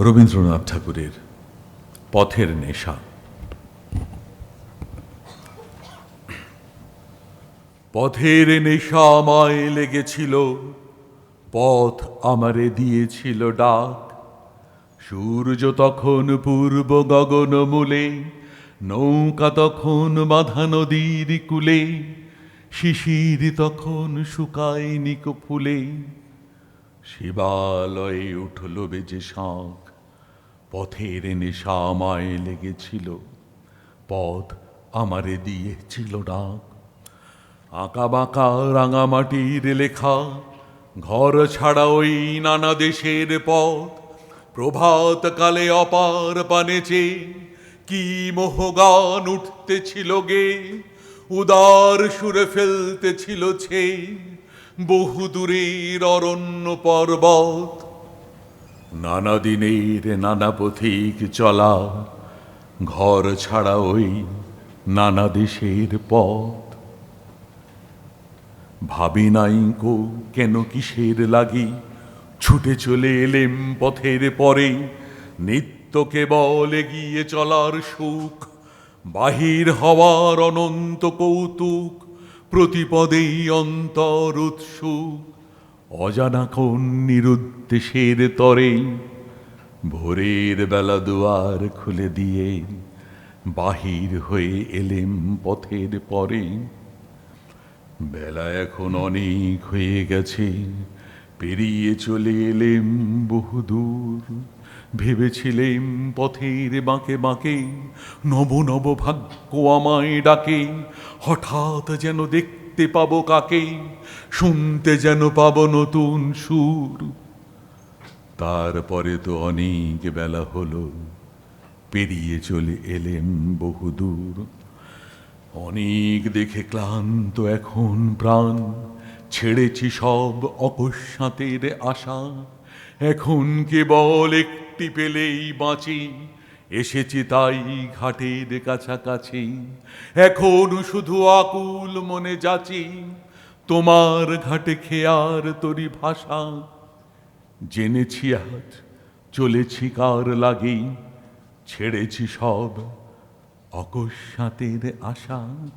রবীন্দ্রনাথ ঠাকুরের পথের নেশা। পথের নেশা আমায় লেগেছিল, পথ আমারে দিয়েছিল ডাক। সূর্য তখন পূর্ব গগন মূলে, নৌকা তখন বাধা নদীর কুলে, শিশির তখন শুকায় নিক ফুলে শিবালয়ে উঠল বেজে শাঁখ। পথের নেশা আমায় লেগেছিল। পথ আমারে দিয়েছিল ডাক। আঁকা বাঁকা রাঙামাটির লেখা, ঘর ছাড়া ওই নানা দেশের পথ। প্রভাত কালে অপার পানেচে কি মোহগান উঠতেছিল গে, উদার সুরে ফেলতেছিল ছে। বহু দূরের অরণ্য পর্বত। নানা দিনের নানা পথিক চলা, ঘর ছাড়া ওই নানা দেশের পথ। ভাবি নাই কো কেন কিসের লাগি, ছুটে চলে এলেম পথের পরে, নিত্য কেবল এগিয়ে চলার সুখ, বাহির হওয়ার অনন্ত কৌতুক প্রতিপদেই অন্তর উৎসুক অজানা কোন নিরুদ্দেশের তরে ভোরের বেলা দুয়ার খুলে দিয়ে বাহির হয়ে এলেম পথের পরে। বেলা এখন অনেক হয়ে গেছে, পেরিয়ে চলে এলেম বহুদূর। ভেবেছিলেম পথের বাঁকে বাঁকে নব নব ভাগ্য আমায় ডাকে। হঠাৎ যেন দেখতে পাবো কাকে, শুনতে যেন পাবো নতুন সুর। তারপরে তো অনেক বেলা হলো, পেরিয়ে চলে এলেম বহুদূর। অনেক দেখে ক্লান্ত এখন প্রাণ, ছেড়েছি সব অকস্মাতের আশা। এখন কেবল একটি পেলেই বাঁচি। এসেছি তাই ঘাটের কাছাকাছি। এখন শুধু আকুল মনে যাচি। তোমার ঘাটে খেয়ার তরি ভাষা। জেনেছি আজ, চলেছি কার লাগি। ছেড়েছি সব অকস্মাতের আশা।